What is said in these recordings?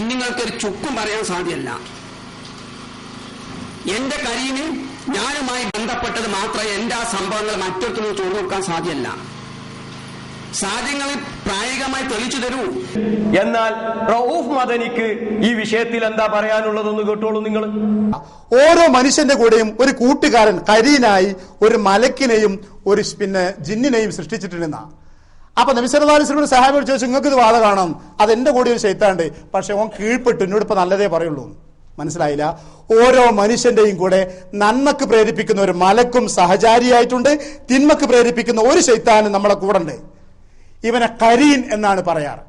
ജിന്നുങ്ങൾക്ക് ഒരു ചുക്കും പറയാൻ സാധ്യല്ല. എന്റെ കരീന് ഞാനുമായി ബന്ധപ്പെട്ടത് മാത്രമേ എന്റെ ആ സംഭവങ്ങൾ മറ്റൊരുത്തൊന്നും ചോർന്നു നോക്കാൻ സാധ്യല്ല. സാധ്യങ്ങളെ പ്രായോഗികമായി തെളിച്ചു തരൂ. എന്നാൽ റൌഫ് മദനിക്ക് ഈ വിഷയത്തിൽ എന്താ പറയാനുള്ളതെന്ന് കേട്ടോളൂ നിങ്ങൾ. ഓരോ മനുഷ്യന്റെ കൂടെയും ഒരു കൂട്ടുകാരൻ കരീനായി ഒരു മലക്കിനെയും ഒരു പിന്നെ ജിന്നിനെയും സൃഷ്ടിച്ചിട്ടുണ്ടെന്നാ. അപ്പൊ നബിസല്ലാസ്ലിനോട് സഹാബിയോട് ചോദിച്ചു നിങ്ങൾക്ക് ഇത് വാദ കാണാം? അത് എന്റെ കൂടെ ഒരു ശൈത്താണ്ട് പക്ഷെ ഓൻ കീഴ്പ്പെട്ടു. എന്നോട് ഇപ്പൊ നല്ലതേ പറയുള്ളൂ. മനസ്സിലായില്ല? ഓരോ മനുഷ്യന്റെയും കൂടെ നന്മക്ക് പ്രേരിപ്പിക്കുന്ന ഒരു മലക്കും സഹചാരിയായിട്ടുണ്ട്. തിന്മക്ക് പ്രേരിപ്പിക്കുന്ന ഒരു ശൈത്താനും നമ്മളെ കൂടെ ഉണ്ട്. ഇവനെ കരീൻ എന്നാണ് പറയാറ്.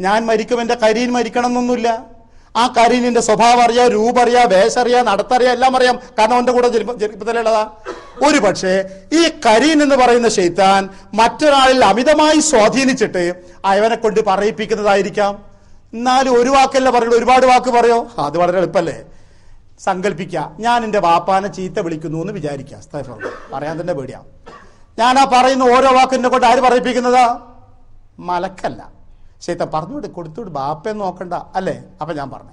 ഞാൻ മരിക്കും എന്റെ കരീൻ മരിക്കണം എന്നൊന്നുമില്ല ആ കരീനിന്റെ സ്വഭാവം അറിയാം രൂപറിയാം വേഷറിയാം വേഷം നടത്തറിയാം എല്ലാം അറിയാം. കാരണം അവന്റെ കൂടെ ജനിപ്പത്തിലുള്ളതാ. ഒരു പക്ഷേ ഈ കരീൻ എന്ന് പറയുന്ന ഷെയ്ത്താൻ മറ്റൊരാളിൽ അമിതമായി സ്വാധീനിച്ചിട്ട് അവനെ കൊണ്ട് പറയിപ്പിക്കുന്നതായിരിക്കാം. എന്നാലും ഒരു വാക്കല്ല പറയുള്ളൂ. ഒരുപാട് വാക്ക് പറയോ? അത് വളരെ എളുപ്പല്ലേ? സങ്കല്പിക്കുക ഞാൻ എന്റെ വാപ്പാനെ ചീത്ത വിളിക്കുന്നു എന്ന് വിചാരിക്കുക. പറയാൻ തന്നെ പേടിയാ. ഞാൻ ആ പറയുന്ന ഓരോ വാക്കിനെ കൊണ്ട് ആര് പറയിപ്പിക്കുന്നതാ? മലക്കല്ല. ശൈത്ത പറഞ്ഞുവിട് കൊടുത്തുവിട് ബാപ്പയെ നോക്കണ്ട അല്ലേ? അപ്പം ഞാൻ പറഞ്ഞു.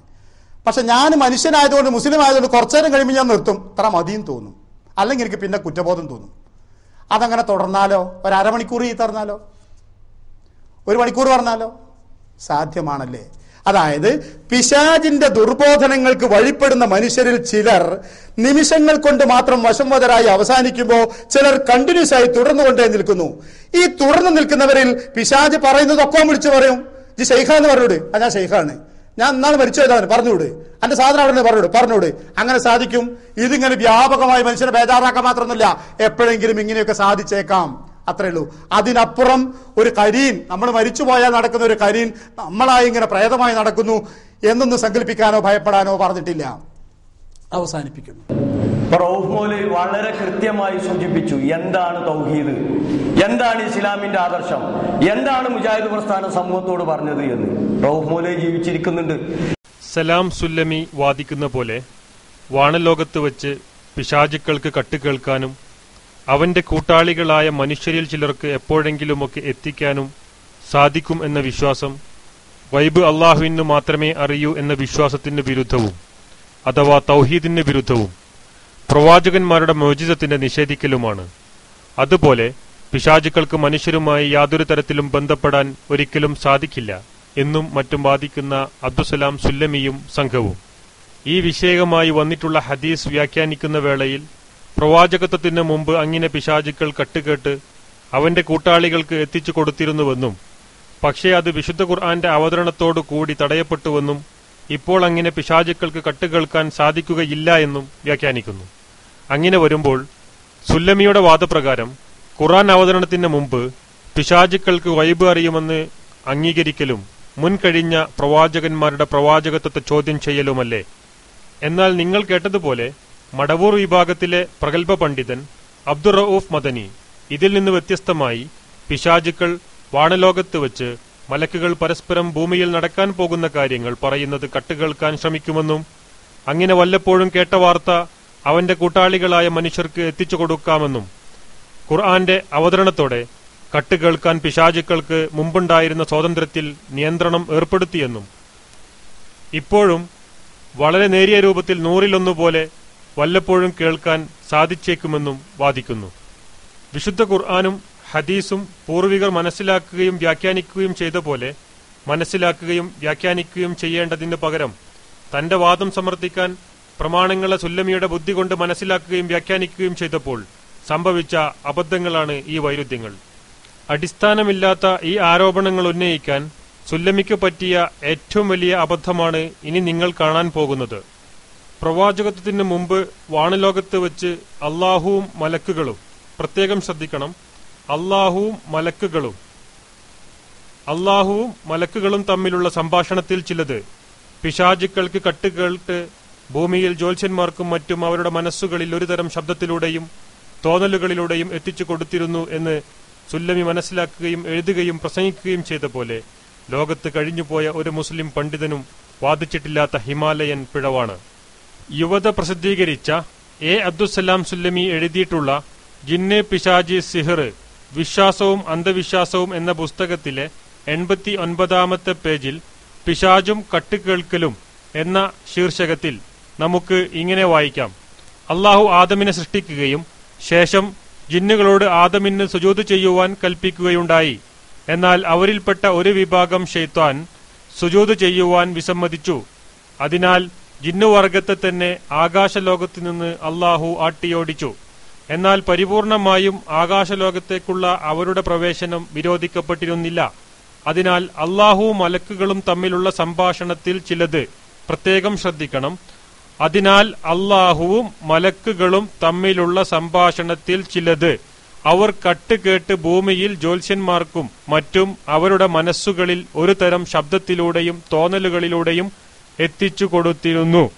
പക്ഷെ ഞാൻ മനുഷ്യനായതുകൊണ്ട് മുസ്ലിം ആയതുകൊണ്ട് കുറച്ച് നേരം കഴിയുമ്പോൾ ഞാൻ നിർത്തും. ഇത്ര മതിയും തോന്നും. അല്ലെങ്കിൽ എനിക്ക് പിന്നെ കുറ്റബോധം തോന്നും. അതങ്ങനെ തുടർന്നാലോ? ഒരു ഈ തറന്നാലോ ഒരു മണിക്കൂർ പറഞ്ഞാലോ? സാധ്യമാണല്ലേ? അതായത് പിശാജിന്റെ ദുർബോധനങ്ങൾക്ക് വഴിപ്പെടുന്ന മനുഷ്യരിൽ ചിലർ നിമിഷങ്ങൾ കൊണ്ട് മാത്രം വശംവതരായി അവസാനിക്കുമ്പോൾ ചിലർ കണ്ടിന്യൂസ് ആയി തുടർന്നു തുടർന്നുകൊണ്ടേ നിൽക്കുന്നു. ഈ തുടർന്നു നിൽക്കുന്നവരിൽ പിശാജ് പറയുന്നതൊക്കെ വിളിച്ചു പറയും. ജി ഷെയ്ഖ എന്ന് പറഞ്ഞോട്. ആ ഞാൻ ഷെയ്ഖാണ് ഞാൻ ഇന്നാൾ മരിച്ചു പോയതാണ്. പറഞ്ഞുവിട് എന്റെ സാധനം അവിടെ പറഞ്ഞോട്. പറഞ്ഞോട്. അങ്ങനെ സാധിക്കും. ഇതിങ്ങനെ വ്യാപകമായി മനുഷ്യനെ ബേജാറാക്കാൻ മാത്രമൊന്നുമില്ല. എപ്പോഴെങ്കിലും ഇങ്ങനെയൊക്കെ സാധിച്ചേക്കാം. അത്രേ ഉള്ളൂ. അതിനപ്പുറം ഒരു കരീൻ നമ്മൾ മരിച്ചു പോയാൽ നടക്കുന്ന ഒരു കരീൻ നമ്മളായി ഇങ്ങനെ പ്രേതമായി നടക്കുന്നു എന്നൊന്നും സങ്കല്പിക്കാനോ ഭയപ്പെടാനോ പറഞ്ഞിട്ടില്ല. അവസാനിപ്പിക്കുന്നു. ഇപ്പൊ റൌഫ് മൗലവി വളരെ കൃത്യമായി സൂചിപ്പിച്ചു എന്താണ് തൗഹീദ്? എന്താണ് ഇസ്ലാമിന്റെ ആദർശം? എന്താണ് മുജാഹിദ് പ്രസ്ഥാന സമൂഹത്തോട് പറഞ്ഞത് എന്ന് റൌഫ് മൗലവി ജീവിച്ചിരിക്കുന്നുണ്ട്. സലാം സുല്ലമി വാദിക്കുന്ന പോലെ വാണലോകത്ത് വെച്ച് പിശാചുക്കൾക്ക് കട്ടുകേൾക്കാനും അവന്റെ കൂട്ടാളികളായ മനുഷ്യരിൽ ചിലർക്ക് എപ്പോഴെങ്കിലുമൊക്കെ എത്തിക്കാനും സാധിക്കും എന്ന വിശ്വാസം വൈബ് അള്ളാഹുവിന് മാത്രമേ അറിയൂ എന്ന വിശ്വാസത്തിന് വിരുദ്ധവും അഥവാ തൗഹീദിന് വിരുദ്ധവും പ്രവാചകന്മാരുടെ മോചിതത്തിന്റെ നിഷേധിക്കലുമാണ്. അതുപോലെ പിശാചുക്കൾക്ക് മനുഷ്യരുമായി യാതൊരു തരത്തിലും ബന്ധപ്പെടാൻ ഒരിക്കലും സാധിക്കില്ല എന്നും മറ്റും വാദിക്കുന്ന അബ്ദുസലാം സുല്ലമിയും സംഘവും. ഈ വിഷയകമായി വന്നിട്ടുള്ള ഹദീസ് വ്യാഖ്യാനിക്കുന്ന വേളയിൽ പ്രവാചകത്വത്തിന് മുമ്പ് അങ്ങിനെ പിശാചുക്കൾ കട്ടുകേട്ട് അവന്റെ കൂട്ടാളികൾക്ക് എത്തിച്ചു കൊടുത്തിരുന്നുവെന്നും പക്ഷേ അത് വിശുദ്ധ ഖുർആന്റെ അവതരണത്തോടു കൂടി തടയപ്പെട്ടുവെന്നും ഇപ്പോൾ അങ്ങനെ പിശാചുക്കൾക്ക് കട്ടുകേൾക്കാൻ സാധിക്കുകയില്ല എന്നും വ്യാഖ്യാനിക്കുന്നു. അങ്ങനെ വരുമ്പോൾ സുല്ലമിയുടെ വാദപ്രകാരം ഖുറാൻ അവതരണത്തിന് മുമ്പ് പിശാചുക്കൾക്ക് വൈബ് അറിയുമെന്ന് അംഗീകരിക്കലും മുൻകഴിഞ്ഞ പ്രവാചകന്മാരുടെ പ്രവാചകത്വത്തെ ചോദ്യം ചെയ്യലുമല്ലേ? എന്നാൽ നിങ്ങൾ കേട്ടതുപോലെ മടവൂർ വിഭാഗത്തിലെ പ്രഗത്ഭ പണ്ഡിതൻ അബ്ദുർ റൌഫ് മദനി ഇതിൽ നിന്ന് വ്യത്യസ്തമായി പിശാചുക്കൾ വാണലോകത്ത് വച്ച് മലക്കുകൾ പരസ്പരം ഭൂമിയിൽ നടക്കാൻ പോകുന്ന കാര്യങ്ങൾ പറയുന്നത് കട്ടുകേൾക്കാൻ ശ്രമിക്കുമെന്നും അങ്ങനെ വല്ലപ്പോഴും കേട്ട വാർത്ത അവന്റെ കൂട്ടാളികളായ മനുഷ്യർക്ക് എത്തിച്ചു കൊടുക്കാമെന്നും ഖുർആന്റെ അവതരണത്തോടെ കട്ടുകേൾക്കാൻ പിശാചുക്കൾക്ക് മുമ്പുണ്ടായിരുന്ന സ്വാതന്ത്ര്യത്തിൽ നിയന്ത്രണം ഏർപ്പെടുത്തിയെന്നും ഇപ്പോഴും വളരെ നേരിയ രൂപത്തിൽ നൂറിലൊന്നുപോലെ വല്ലപ്പോഴും കേൾക്കാൻ സാധിച്ചേക്കുമെന്നും വാദിക്കുന്നു. വിശുദ്ധ ഖുർആാനും ഹദീസും പൂർവികർ മനസ്സിലാക്കുകയും വ്യാഖ്യാനിക്കുകയും ചെയ്ത പോലെ മനസ്സിലാക്കുകയും വ്യാഖ്യാനിക്കുകയും ചെയ്യേണ്ടതിന് പകരം തന്റെ വാദം സമർത്ഥിക്കാൻ പ്രമാണങ്ങളെ സുല്ലമിയുടെ ബുദ്ധി കൊണ്ട് മനസ്സിലാക്കുകയും വ്യാഖ്യാനിക്കുകയും ചെയ്തപ്പോൾ സംഭവിച്ച അബദ്ധങ്ങളാണ് ഈ വൈരുദ്ധ്യങ്ങൾ. അടിസ്ഥാനമില്ലാത്ത ഈ ആരോപണങ്ങൾ ഉന്നയിക്കാൻ സുല്ലമിക്ക് പറ്റിയ ഏറ്റവും വലിയ അബദ്ധമാണ് ഇനി നിങ്ങൾ കാണാൻ പോകുന്നത്. പ്രവാചകത്വത്തിന് മുമ്പ് വാണലോകത്ത് വെച്ച് അള്ളാഹുവും മലക്കുകളും. പ്രത്യേകം ശ്രദ്ധിക്കണം. അള്ളാഹുവും മലക്കുകളും. അള്ളാഹുവും മലക്കുകളും തമ്മിലുള്ള സംഭാഷണത്തിൽ ചിലത് പിശാചുക്കൾക്ക് കട്ടുകേൾട്ട് ഭൂമിയിൽ ജ്യോത്സ്യന്മാർക്കും മറ്റും അവരുടെ മനസ്സുകളിൽ ഒരുതരം ശബ്ദത്തിലൂടെയും തോന്നലുകളിലൂടെയും എത്തിച്ചു കൊടുത്തിരുന്നു എന്ന് സുല്ലമി മനസ്സിലാക്കുകയും എഴുതുകയും പ്രസംഗിക്കുകയും ചെയ്ത പോലെ ലോകത്ത് കഴിഞ്ഞുപോയ ഒരു മുസ്ലിം പണ്ഡിതനും വാദിച്ചിട്ടില്ലാത്ത ഹിമാലയൻ പിഴവാണ്. യുവത പ്രസിദ്ധീകരിച്ച എ അബ്ദുസലാം സുല്ലമി എഴുതിയിട്ടുള്ള ജിന്നെ പിശാജി സിഹർ വിശ്വാസവും അന്ധവിശ്വാസവും എന്ന പുസ്തകത്തിലെ എൺപത്തി ഒൻപതാമത്തെ പേജിൽ പിശാജും കട്ടുകേൾക്കലും എന്ന ശീർഷകത്തിൽ നമുക്ക് ഇങ്ങനെ വായിക്കാം. അള്ളാഹു ആദമിനെ സൃഷ്ടിക്കുകയും ശേഷം ജിന്നുകളോട് ആദമിന് സുജൂത് ചെയ്യുവാൻ കൽപ്പിക്കുകയുണ്ടായി. എന്നാൽ അവരിൽപ്പെട്ട ഒരു വിഭാഗം ഷെയ്ത്താൻ സുജൂത് ചെയ്യുവാൻ വിസമ്മതിച്ചു. അതിനാൽ ജിന്നുവർഗത്തെ തന്നെ ആകാശലോകത്തു നിന്ന് അള്ളാഹു ആട്ടിയോടിച്ചു. എന്നാൽ പരിപൂർണമായും ആകാശലോകത്തേക്കുള്ള അവരുടെ പ്രവേശനം വിരോധിക്കപ്പെട്ടിരുന്നില്ല. അതിനാൽ അള്ളാഹുവും മലക്കുകളും തമ്മിലുള്ള സംഭാഷണത്തിൽ ചിലത് പ്രത്യേകം ശ്രദ്ധിക്കണം. അതിനാൽ അള്ളാഹുവും മലക്കുകളും തമ്മിലുള്ള സംഭാഷണത്തിൽ ചിലത് അവർ കട്ടുകേട്ട് ഭൂമിയിൽ ജ്യോത്സ്യന്മാർക്കും മറ്റും അവരുടെ മനസ്സുകളിൽ ഒരു തരം ശബ്ദത്തിലൂടെയും തോന്നലുകളിലൂടെയും എത്തിച്ചു കൊടുത്തിരുന്നു.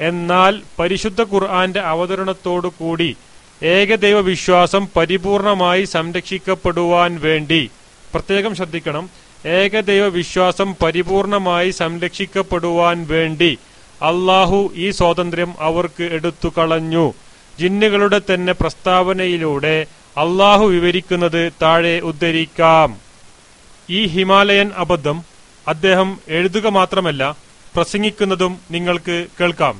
എന്നാൽ പരിശുദ്ധ ഖുർആന്റെ അവതരണത്തോടു കൂടി ഏകദൈവ വിശ്വാസം പരിപൂർണമായി സംരക്ഷിക്കപ്പെടുവാൻ വേണ്ടി പ്രത്യേകം ശ്രദ്ധിക്കണം. ഏകദൈവ വിശ്വാസം പരിപൂർണമായി സംരക്ഷിക്കപ്പെടുവാൻ വേണ്ടി അള്ളാഹു ഈ സ്വാതന്ത്ര്യം അവർക്ക് എടുത്തു കളഞ്ഞു. ജിന്നുകളുടെ തന്നെ പ്രസ്താവനയിലൂടെ അള്ളാഹു വിവരിക്കുന്നത് താഴെ ഉദ്ധരിക്കാം. ഈ ഹിമാലയൻ അബദ്ധം അദ്ദേഹം എഴുതുക മാത്രമല്ല പ്രസംഗിക്കുന്നതും നിങ്ങൾക്ക് കേൾക്കാം.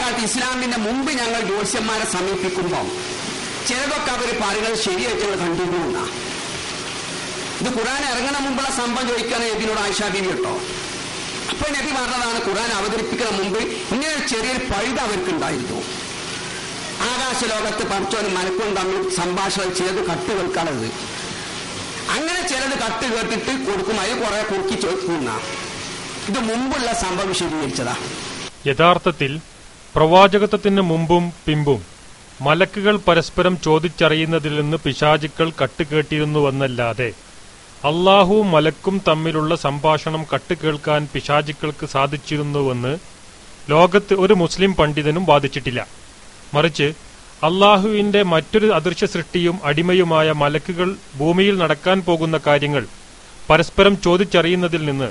കാലത്ത് ഇസ്ലാമിന്റെ മുമ്പ് ഞങ്ങൾ ജ്യോത്സ്യന്മാരെ സമീപിക്കുമ്പോൾ ചിലതൊക്കെ അവർ പറയുന്നത് ശരിയായിട്ട് ഞങ്ങൾ ഇത് ഖുറാൻ ഇറങ്ങണ മുമ്പുള്ള സംഭവം ചോദിക്കാൻ നബിനോട് ആയിഷാബി കേട്ടോ. അപ്പൊ നബി പറഞ്ഞതാണ് ഖുറാൻ അവതരിപ്പിക്കുന്ന മുമ്പ് ഇങ്ങനെ ചെറിയൊരു പഴുത് അവർക്ക് ഉണ്ടായിരുന്നു ആകാശലോകത്ത് പഠിച്ചവനും മനക്കും തമ്മിൽ സംഭാഷണം ചെയ്ത് കട്ട് കേൾക്കാനത് അങ്ങനെ ചിലത് കട്ട് കേട്ടിട്ട് കൊടുക്കും. അതിൽ കുറെ കുറുക്കി ചോദിക്കുന്ന ഇത് മുമ്പുള്ള സംഭവം വിശദീകരിച്ചതാ. യഥാർത്ഥത്തിൽ പ്രവാചകത്വത്തിന് മുമ്പും പിമ്പും മലക്കുകൾ പരസ്പരം ചോദിച്ചറിയുന്നതിൽ നിന്ന് പിശാചുക്കൾ കട്ടുകേട്ടിരുന്നുവെന്നല്ലാതെ അള്ളാഹുവും മലക്കും തമ്മിലുള്ള സംഭാഷണം കട്ടുകേൾക്കാൻ പിശാചുക്കൾക്ക് സാധിച്ചിരുന്നുവെന്ന് ലോകത്ത് ഒരു മുസ്ലിം പണ്ഡിതനും വാദിച്ചിട്ടില്ല. മറിച്ച് അള്ളാഹുവിന്റെ മറ്റൊരു അദൃശ്യ സൃഷ്ടിയും അടിമയുമായ മലക്കുകൾ ഭൂമിയിൽ നടക്കാൻ പോകുന്ന കാര്യങ്ങൾ പരസ്പരം ചോദിച്ചറിയുന്നതിൽ നിന്ന്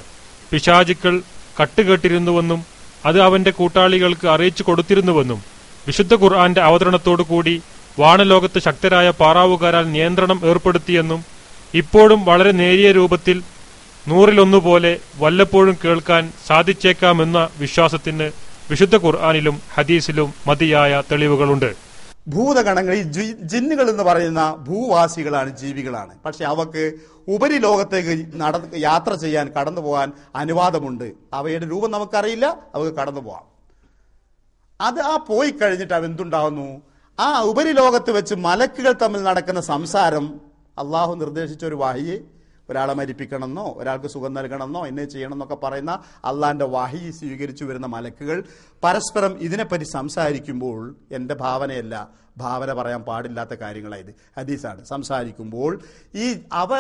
പിശാചുക്കൾ കട്ടുകേട്ടിരുന്നുവെന്നും അത് അവന്റെ കൂട്ടാളികൾക്ക് അറിയിച്ചു കൊടുത്തിരുന്നുവെന്നും വിശുദ്ധ ഖുർആന്റെ അവതരണത്തോടുകൂടി വാണലോകത്ത് ശക്തരായ പാറാവുകാരാൽ നിയന്ത്രണം ഏർപ്പെടുത്തിയെന്നും ഇപ്പോഴും വളരെ നേരിയ രൂപത്തിൽ നൂറിലൊന്നുപോലെ വല്ലപ്പോഴും കേൾക്കാൻ സാധിച്ചേക്കാമെന്ന വിശ്വാസത്തിന് വിശുദ്ധ ഖുർആാനിലും ഹദീസിലും മതിയായ തെളിവുകളുണ്ട്. ജി- ജിന്നുകൾ എന്ന് പറയുന്ന ഭൂവാസികളാണ് ജീവികളാണ്. പക്ഷെ അവക്ക് ഉപരിലോകത്തേക്ക് നട യാത്ര ചെയ്യാൻ കടന്നു പോകാൻ അനുവാദമുണ്ട്. അവയുടെ രൂപം നമുക്കറിയില്ല അവക്ക് കടന്നു പോകാം. അത് ആ പോയി കഴിഞ്ഞിട്ട് അവ എന്തുണ്ടാവുന്നു ആ ഉപരിലോകത്ത് വെച്ച് മലക്കുകൾ തമ്മിൽ നടക്കുന്ന സംസാരം അള്ളാഹു നിർദ്ദേശിച്ച ഒരു വാഹിയെ ഒരാളെ മരിപ്പിക്കണമെന്നോ ഒരാൾക്ക് സുഖം നൽകണമെന്നോ എന്നെ ചെയ്യണമെന്നൊക്കെ പറയുന്ന അള്ളാന്റെ വാഹി സ്വീകരിച്ചു വരുന്ന മലക്കുകൾ പരസ്പരം ഇതിനെപ്പറ്റി സംസാരിക്കുമ്പോൾ എന്റെ ഭാവനയല്ല ഭാവന പറയാൻ പാടില്ലാത്ത കാര്യങ്ങളായത് ഹദീസാണ്. സംസാരിക്കുമ്പോൾ ഈ അവ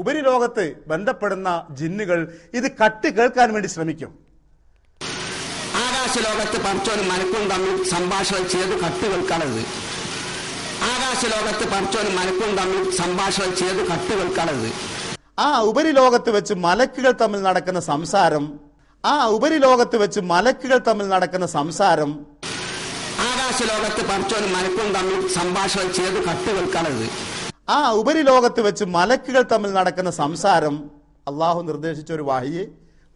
ഉപരിലോകത്ത് ബന്ധപ്പെടുന്ന ജിന്നുകൾ ഇത് കട്ട് കേൾക്കാൻ വേണ്ടി ശ്രമിക്കും. ആകാശലോകത്ത് പറിച്ചോനും മനക്കും തമ്മിൽ സംഭാഷണം ചെയ്ത് കട്ട് ആകാശ ആകാശലോകത്ത് പറിച്ചോനും മനക്കും തമ്മിൽ സംഭാഷണം ചെയ്ത് കട്ട് കേൾക്കാനത് ആ ഉപരിലോകത്ത് വെച്ച് മലക്കുകൾ തമ്മിൽ നടക്കുന്ന സംസാരം ആ ഉപരിലോകത്ത് വെച്ച് മലക്കുകൾ തമ്മിൽ നടക്കുന്ന സംസാരം ആകാശലോകത്ത് പഠിച്ചവനും മലക്കും തമ്മിൽ സംഭാഷണം ചെയ്ത് കട്ട് കേൾക്കാനത് ആ ഉപരിലോകത്ത് വെച്ച് മലക്കുകൾ തമ്മിൽ നടക്കുന്ന സംസാരം അള്ളാഹു നിർദ്ദേശിച്ച ഒരു വാഹിയെ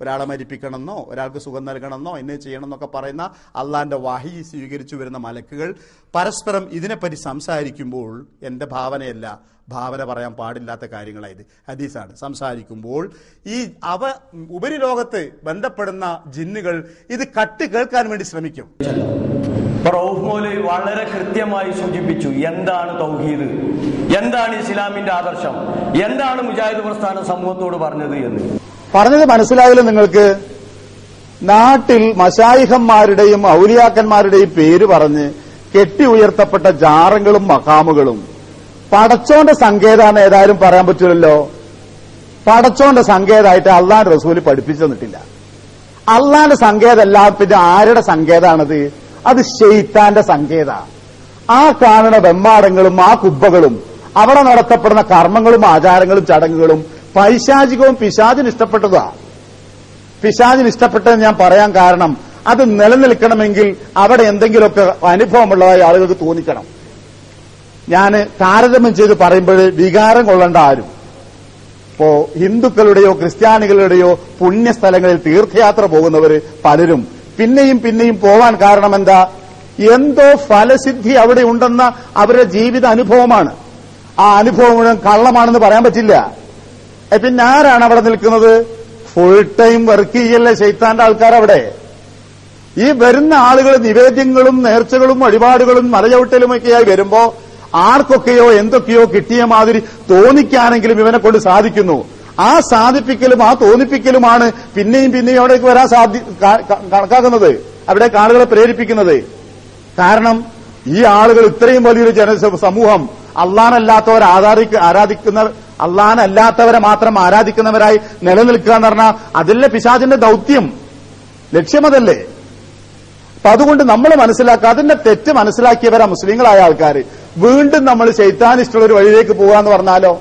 ഒരാളെ മരിപ്പിക്കണമെന്നോ ഒരാൾക്ക് സുഖം നൽകണമെന്നോ എന്നെ ചെയ്യണമെന്നൊക്കെ പറയുന്ന അള്ളാന്റെ വാഹി സ്വീകരിച്ചു വരുന്ന മലക്കുകൾ പരസ്പരം ഇതിനെപ്പറ്റി സംസാരിക്കുമ്പോൾ എന്റെ ഭാവനയല്ല ഭാവന പറയാൻ പാടില്ലാത്ത കാര്യങ്ങളായത് ഹദീസാണ്. സംസാരിക്കുമ്പോൾ ഈ അവ ഉപരിലോകത്ത് ബന്ധപ്പെടുന്ന ജിന്നുകൾ ഇത് കട്ട് കേൾക്കാൻ വേണ്ടി ശ്രമിക്കും. വളരെ കൃത്യമായി സൂചിപ്പിച്ചു എന്താണ് തൗഹീദ് എന്താണ് ഇസ്ലാമിന്റെ ആദർശം എന്താണ് മുജാഹിദ് പ്രസ്ഥാനം സമൂഹത്തോട് പറഞ്ഞത് എന്ന്. പറഞ്ഞത് മനസ്സിലായാലും നിങ്ങൾക്ക്? നാട്ടിൽ മശായിഹന്മാരുടെയും ഔലിയാക്കന്മാരുടെയും പേര് പറഞ്ഞ് കെട്ടി ഉയർത്തപ്പെട്ട ജാറങ്ങളും മഖാമുകളും. പടച്ചോന്റെ സങ്കേതാണ് ഏതായാലും പറയാൻ പറ്റില്ലല്ലോ. പടച്ചോന്റെ സങ്കേതമായിട്ട് അള്ളാൻ റസൂൽ പഠിപ്പിച്ചു തന്നിട്ടില്ല. അള്ളാന്റെ സങ്കേതമല്ല പിന്നെ ആരുടെ സങ്കേതാണത്? അത് ഷെയ്ത്താന്റെ സങ്കേത. ആ കാണുന്ന വെമ്മാടങ്ങളും ആ കുബ്ബകളും അവിടെ നടത്തപ്പെടുന്ന കർമ്മങ്ങളും ആചാരങ്ങളും ചടങ്ങുകളും പൈശാചികവും പിശാചിന് ഇഷ്ടപ്പെട്ടതാ. പിശാചിന് ഇഷ്ടപ്പെട്ടതെന്ന് ഞാൻ പറയാൻ കാരണം അത് നിലനിൽക്കണമെങ്കിൽ അവിടെ എന്തെങ്കിലുമൊക്കെ അനുഭവമുള്ളതായി ആളുകൾക്ക് തോന്നിക്കണം. ഞാൻ താരതമ്യം ചെയ്ത് പറയുമ്പോൾ വികാരം കൊള്ളേണ്ട ആരും. ഇപ്പോ ഹിന്ദുക്കളുടെയോ ക്രിസ്ത്യാനികളുടെയോ പുണ്യസ്ഥലങ്ങളിൽ തീർത്ഥയാത്ര പോകുന്നവര് പലരും. പിന്നെയും പിന്നെയും പോവാൻ കാരണം എന്താ? എന്തോ ഫലസിദ്ധി അവിടെ ഉണ്ടെന്ന അവരുടെ ജീവിത അനുഭവമാണ്. ആ അനുഭവം കള്ളമാണെന്ന് പറയാൻ പറ്റില്ല. പിന്നെ ആരാണ് അവിടെ നിൽക്കുന്നത്? ഫുൾ ടൈം വർക്ക് ചെയ്യല്ലേ ശൈത്താന്റെ ആൾക്കാർ അവിടെ? ഈ വരുന്ന ആളുകൾ നിവേദ്യങ്ങളും നേർച്ചകളും വഴിപാടുകളും മലചവിട്ടലുമൊക്കെയായി വരുമ്പോ ആർക്കൊക്കെയോ എന്തൊക്കെയോ കിട്ടിയ മാതിരി തോന്നിക്കാനെങ്കിലും ഇവനെ കൊണ്ട് സാധിക്കുന്നു. ആ സാധിപ്പിക്കലും ആ തോന്നിപ്പിക്കലുമാണ് പിന്നെയും പിന്നെയും അവിടേക്ക് വരാൻ സാധി ക- ക- കണക്കാക്കുന്നത്. അവിടെ ആളുകളെ പ്രേരിപ്പിക്കുന്നത്. കാരണം ഈ ആളുകൾ ഇത്രയും വലിയൊരു ജന സമൂഹം അള്ളാനല്ലാത്തവർ ആരാധിക്ക ആരാധിക്കുന്ന അള്ളാനല്ലാത്തവരെ മാത്രം ആരാധിക്കുന്നവരായി നിലനിൽക്കുക എന്ന് പറഞ്ഞാൽ അതല്ലേ പിശാചിന്റെ ദൗത്യം? ലക്ഷ്യമതല്ലേ? അപ്പൊ അതുകൊണ്ട് നമ്മൾ മനസ്സിലാക്കുക അതിന്റെ തെറ്റ് മനസ്സിലാക്കിയവരാ മുസ്ലിങ്ങളായ ആൾക്കാർ വീണ്ടും നമ്മൾ ശൈത്താനിഷ്ടമുള്ള ഒരു വഴിയിലേക്ക് പോകാന്ന് പറഞ്ഞാലോ?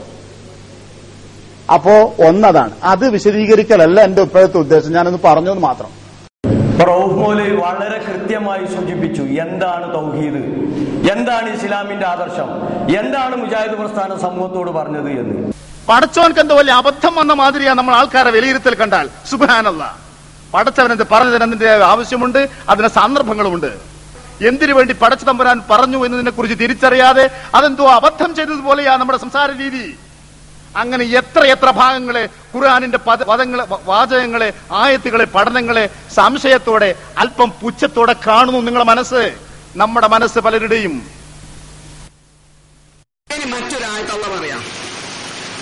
അപ്പോ ഒന്നതാണ്. അത് വിശദീകരിക്കലല്ല എന്റെ ഇപ്പോഴത്തെ ഉദ്ദേശം. ഞാനൊന്ന് പറഞ്ഞു എന്ന് മാത്രം. റൌഫ് മോൽ വളരെ കൃത്യമായി സൂചിപ്പിച്ചു. എന്താണ് തൗഹീദ്? എന്താണ് ഇസ്ലാമിന്റെ ആദർശം? എന്താണ് മുജാഹിദ് പ്രസ്ഥാന സമൂഹത്തോട് പറഞ്ഞത് എന്ന്. പടച്ചവൻക്ക് എന്തോ വലിയ അബദ്ധം വന്ന മാതിരിയാ നമ്മൾ ആൾക്കാരെ വിലയിരുത്തൽ കണ്ടാൽ. സുബാനല്ല പടച്ചവനെന്ത് പറഞ്ഞതിന് ആവശ്യമുണ്ട്? അതിന് സന്ദർഭങ്ങളുമുണ്ട്. എന്തിനു വേണ്ടി പടച്ചു തമ്പുരാൻ പറഞ്ഞു എന്നതിനെ കുറിച്ച് തിരിച്ചറിയാതെ അതെന്തോ അബദ്ധം ചെയ്തതുപോലെയാ നമ്മുടെ സംസാര രീതി. അങ്ങനെ എത്ര എത്ര ഭാഗങ്ങളെ ഖുർആാനിന്റെ പദ പദങ്ങളെ വാചകങ്ങളെ ആയത്തുകളെ പഠനങ്ങളെ സംശയത്തോടെ അല്പം പുച്ഛത്തോടെ കാണുന്നു നിങ്ങളുടെ മനസ്സ്. നമ്മുടെ മനസ്സ് പലരുടെയും. ഇനി മറ്റൊരാഴ്ത്തുള്ള പറയാം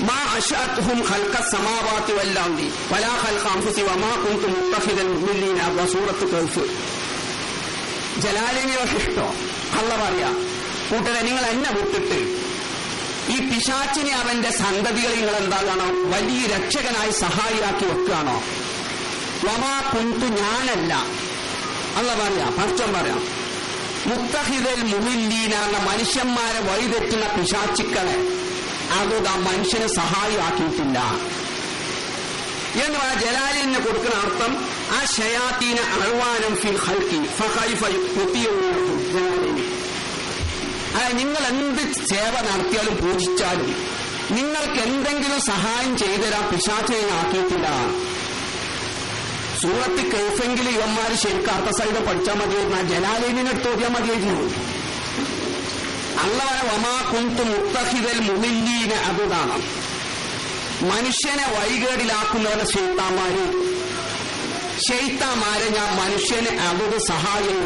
മാ അശഅത്ഹും ഖൽഖ സമാവാതി വല്ലാർദി വലാ ഖൽഖ അൻഫുസി വമാ കുൻതു മുത്തഖിദൽ മുഅ്മിനീന അബ്വ സൂറത്ത് കൗഫ് ജലാലിനെ ഇഷ്ടോ. അല്ല പറയാ കൂട്ടരെ നിങ്ങൾ എന്നെ വിട്ടിട്ട് ഈ പിശാച്ചിനെ അവന്റെ സന്തതികളിൽ നിങ്ങൾ എന്താകണോ വലിയ രക്ഷകനായി സഹായിയാക്കി വെക്കുകയാണോ? വമാ കുന്തു ഞാനല്ല. അല്ല പറയാ. പർച്ചം പറയാം. മുത്തഹിദൽ മുഹില്ലീന എന്ന മനുഷ്യന്മാരെ വഴിതെറ്റുന്ന പിശാച്ചുക്കളെ അത് ആ മനുഷ്യനെ സഹായിയാക്കിയിട്ടില്ല. എന്ന് പറഞ്ഞ ജലാലിന് കൊടുക്കുന്ന അർത്ഥം ആ ഷയാത്തീന അഹ്വാനം ഫിൽ ഹൽക്കി ജലാലിന് അതായത് നിങ്ങൾ എന്ത് സേവ നടത്തിയാലും പൂജിച്ചാലും നിങ്ങൾക്ക് എന്തെങ്കിലും സഹായം ചെയ്തുതരാൻ പിശാചിനെ ആക്കിയിട്ടില്ല. സൂറത്ത് കൈഫെങ്കിലും ഇവന്മാര് ശരിക്കും അർത്ഥസഹിതം പഠിച്ചാൽ മതിയായിരുന്നു. ആ ജലാലിനെ എടുത്ത് നോക്കിയാൽ മതിയായിരുന്നു. അള്ളവരെ വമാ കുന്തു മുത്തഹിതൽ മുമില്ലീന അതാണ് മനുഷ്യനെ വഴികേടിലാക്കുന്നവരെ ശൈത്താന്മാര്. ശൈത്താന്മാരെ ഞാൻ മനുഷ്യനെ അതൊരു സഹായം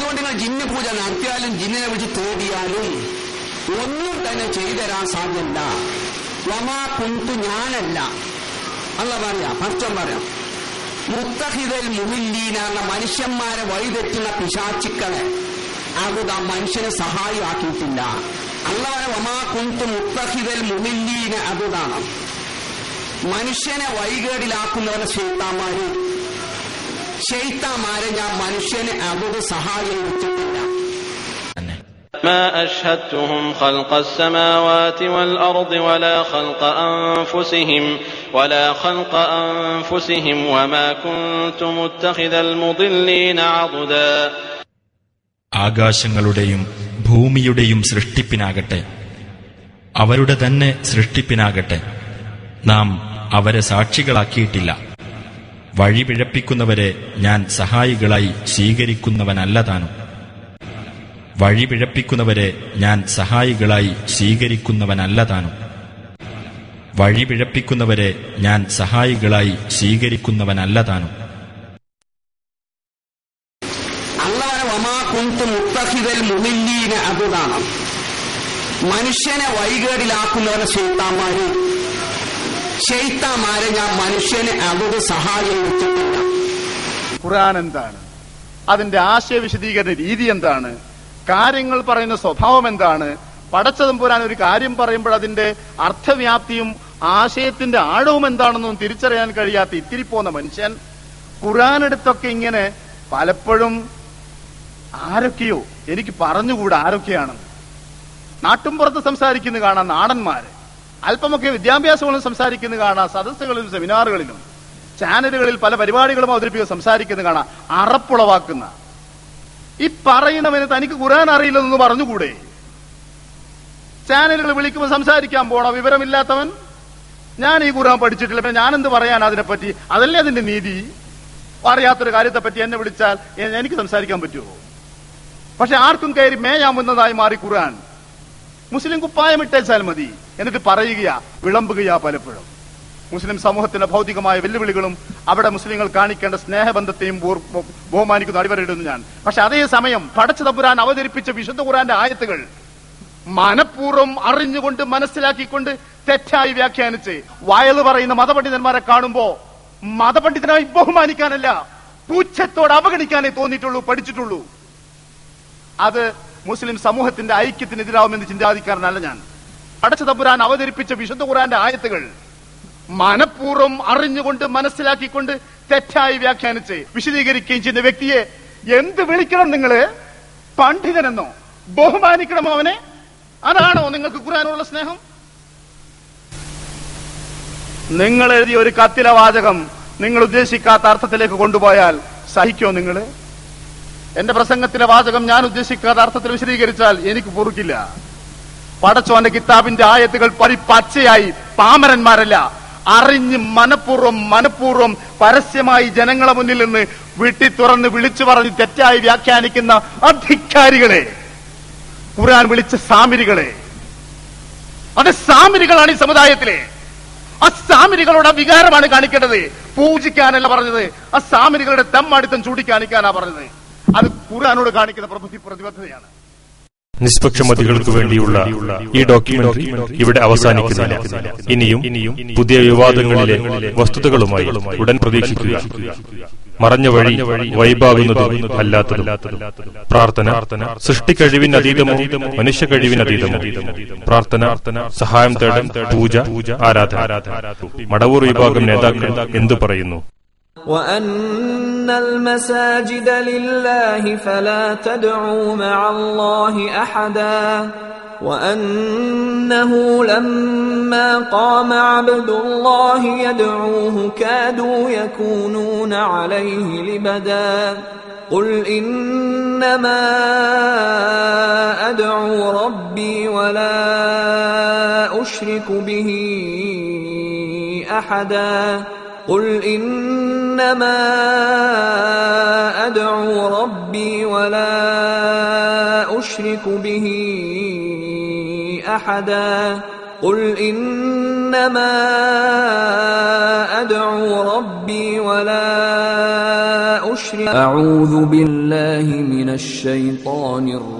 അതുകൊണ്ട് നിങ്ങൾ ജിന്ന് പൂജ നടത്തിയാലും ജിന്നിനെ വിളിച്ച് തേടിയാലും ഒന്നും തന്നെ ചെയ്തുതരാൻ സാധ്യല്ല വമാ കുന്തു ഞാനല്ല. അല്ല പറയാം പർച്ചം പറയാം. മുത്തഹിതൽ മുമില്ലീനാണ് മനുഷ്യന്മാരെ വഴിതെറ്റുന്ന പിശാച്ചിക്കളെ അത് ആ മനുഷ്യനെ സഹായമാക്കിയിട്ടില്ല അള്ളവരെ വമാ കുന്തു മുത്തഹിതൽ മുമില്ലീന അതുതാണ് മനുഷ്യനെ വഴികേടിലാക്കുന്നവരെ ശൈത്താന്മാര് ശൈത്താന്മാരെ ഞാൻ മനുഷ്യന് അതൊരു സഹായം വെച്ചിട്ടില്ല ما أشهدتهم خلق السماوات والأرض ولا خلق أنفسهم ولا خلق أنفسهم وما كنت متخذ المضلين عضدا ആകാശങ്ങളുടെയും ഭൂമിയുടെയും സൃഷ്ടിപ്പിനാകട്ടെ അവരുടെ തന്നെ സൃഷ്ടിപ്പിനാകട്ടെ നാം അവരെ സാക്ഷികളാക്കിയിട്ടില്ല വഴിപിഴപ്പിക്കുന്നവരെ ഞാൻ സഹായികളായി സ്വീകരിക്കുന്നവനല്ല താനും വഴിപിഴപ്പിക്കുന്നവരെ ഞാൻ സഹായികളായി സ്വീകരിക്കുന്നവനല്ല താനും വഴിപിഴപ്പിക്കുന്നവരെ ഞാൻ സഹായികളായി സ്വീകരിക്കുന്നവനല്ല താനും മനുഷ്യനെ വൈകേടിലാക്കുന്നവനെ ശൈത്താന്മാര് ശൈത്താന്മാരെ ഞാൻ മനുഷ്യന് അതൊരു സഹായം വെച്ചിട്ടില്ല ഖുർആൻ എന്താണ്? അതിന്റെ ആശയ വിശദീകരണ രീതി എന്താണ്? കാര്യങ്ങൾ പറയുന്ന സ്വഭാവം എന്താണ്? പടച്ചതമ്പുരാൻ ഒരു കാര്യം പറയുമ്പോൾ അതിന്റെ അർത്ഥവ്യാപ്തിയും ആശയത്തിന്റെ ആഴവും എന്താണെന്നും തിരിച്ചറിയാൻ കഴിയാത്ത ഇത്തിരി പോന്ന മനുഷ്യൻ ഖുർആൻ എടുത്തൊക്കെ ഇങ്ങനെ പലപ്പോഴും ആരൊക്കെയോ എനിക്ക് പറഞ്ഞുകൂടാ ആരൊക്കെയാണെന്ന്. നാട്ടുംപുറത്ത് സംസാരിക്കുന്നു കാണാം നാടന്മാര്. അല്പമൊക്കെ വിദ്യാഭ്യാസങ്ങളും സംസാരിക്കുന്ന കാണാം സദസ്സുകളിലും സെമിനാറുകളിലും ചാനലുകളിൽ പല പരിപാടികളും അവതരിപ്പിക്കുക സംസാരിക്കുന്ന കാണാം അറപ്പുളവാക്കുന്ന. ഈ പറയുന്നവന് തനിക്ക് ഖുർആൻ അറിയില്ലെന്ന് പറഞ്ഞുകൂടെ? ചാനലുകൾ വിളിക്കുമ്പോൾ സംസാരിക്കാൻ പോണോ? വിവരമില്ലാത്തവൻ? ഞാൻ ഈ ഖുർആൻ പഠിച്ചിട്ടില്ല പിന്നെ ഞാനെന്ത് പറയാൻ അതിനെപ്പറ്റി? അതല്ലേ അതിന്റെ നീതി? അറിയാത്തൊരു കാര്യത്തെ പറ്റി എന്നെ വിളിച്ചാൽ എനിക്ക് സംസാരിക്കാൻ പറ്റുമോ? പക്ഷെ ആർക്കും കയറി വന്നതായി മാറി ഖുർആൻ. മുസ്ലിം കുപ്പായം ഇട്ടേച്ചാൽ മതി. എന്നിട്ട് പറയുകയാ വിളമ്പുകയാ പലപ്പോഴും. മുസ്ലിം സമൂഹത്തിന്റെ ഭൗതികമായ വെല്ലുവിളികളും അവിടെ മുസ്ലിങ്ങൾ കാണിക്കേണ്ട സ്നേഹബന്ധത്തെയും ബഹുമാനിക്കുന്ന അടിവരയിടുന്നു ഞാൻ. പക്ഷെ അതേ സമയം പടച്ചു തമ്പുരാൻ അവതരിപ്പിച്ച വിശുദ്ധ ഖുറാന്റെ ആയത്തുകൾ മനഃപൂർവം അറിഞ്ഞുകൊണ്ട് മനസ്സിലാക്കിക്കൊണ്ട് തെറ്റായി വ്യാഖ്യാനിച്ച് വയൽ പറയുന്ന മതപണ്ഡിതന്മാരെ കാണുമ്പോ മതപണ്ഡിതനായി ബഹുമാനിക്കാനല്ല പൂച്ഛത്തോട് അവഗണിക്കാനേ തോന്നിയിട്ടുള്ളൂ പഠിച്ചിട്ടുള്ളൂ. അത് മുസ്ലിം സമൂഹത്തിന്റെ ഐക്യത്തിനെതിരാവുമെന്ന് ചിന്താധിക്കാരനല്ല ഞാൻ. അടച്ച തമ്പുരാൻ അവതരിപ്പിച്ച വിശുദ്ധ ഖുറാന്റെ ആയത്തുകൾ മനഃപൂർവം അറിഞ്ഞുകൊണ്ട് മനസ്സിലാക്കിക്കൊണ്ട് തെറ്റായി വ്യാഖ്യാനിച്ച് വിശദീകരിക്കുകയും ചെയ്യുന്ന വ്യക്തിയെ എന്ത് വിളിക്കണം നിങ്ങൾ? പണ്ഡിതനെന്നോ? ബഹുമാനിക്കണമോ അവനെ? അതാണോ നിങ്ങൾക്ക് ഖുറാനുള്ള സ്നേഹം? നിങ്ങൾ എഴുതിയ ഒരു കത്തിലെ വാചകം നിങ്ങൾ ഉദ്ദേശിക്കാത്ത അർത്ഥത്തിലേക്ക് കൊണ്ടുപോയാൽ സഹിക്കോ നിങ്ങൾ എന്റെ പ്രസംഗത്തിലെ വാചകം ഞാൻ ഉദ്ദേശിക്കാത്ത അർത്ഥത്തിൽ വിശദീകരിച്ചാൽ എനിക്ക് പൊറുക്കില്ല. പടച്ചോന്റെ കിതാബിന്റെ ആയത്തുകൾ പരിപ്പച്ചയായി പാമരന്മാരല്ല അറിഞ്ഞ് മനഃപൂർവം മനഃപൂർവം പരസ്യമായി ജനങ്ങളെ മുന്നിൽ നിന്ന് വീട്ടി തുറന്ന് വിളിച്ചു പറഞ്ഞ് തെറ്റായി വ്യാഖ്യാനിക്കുന്ന അധികാരികളെ ഖുർആൻ വിളിച്ച സാമിരികളെ. അത് സാമിരികളാണ് ഈ സമുദായത്തിലെ. ആ സാമിരികളുടെ വികാരമാണ് കാണിക്കേണ്ടത്. പൂജിക്കാനല്ല പറഞ്ഞത്. ആ സാമിരികളുടെ തെമ്മാടിത്തം ചൂണ്ടിക്കാണിക്കാനാ പറഞ്ഞത്. അത് ഖുർആനോട് കാണിക്കുന്ന പ്രതിബദ്ധതയാണ്. നിഷ്പക്ഷമതികൾക്ക് വേണ്ടിയുള്ള ഈ ഡോക്യുമെന്ററി ഇവിടെ അവസാനിക്കുന്നില്ല ഇനിയും പുതിയ വിവാദങ്ങളിലെ വസ്തുതകളുമായി ഉടൻ പ്രതീക്ഷിക്കുക. മറഞ്ഞ വഴി വൈബാകുന്നതും അല്ലാത്തതും. പ്രാർത്ഥന സൃഷ്ടിക്കഴിവിനതീതമോ മനുഷ്യ കഴിവിനതീതമോ പ്രാർത്ഥന സഹായം തേടൽ പൂജ ആരാധന. മടവൂർ വിഭാഗം നേതാക്കൾ എന്തു പറയുന്നു? وأن المساجد لله فلا تدعوا مع الله أحدا وأنه لما قام عبد الله يدعوه كادوا يكونون عليه لبدا قل إنما أدعو ربي ولا أشرك به أحدا قل انما ادعو ربي ولا اشرك به احدا قل انما ادعو ربي ولا اشرك اعوذ بالله من الشيطان الرجيم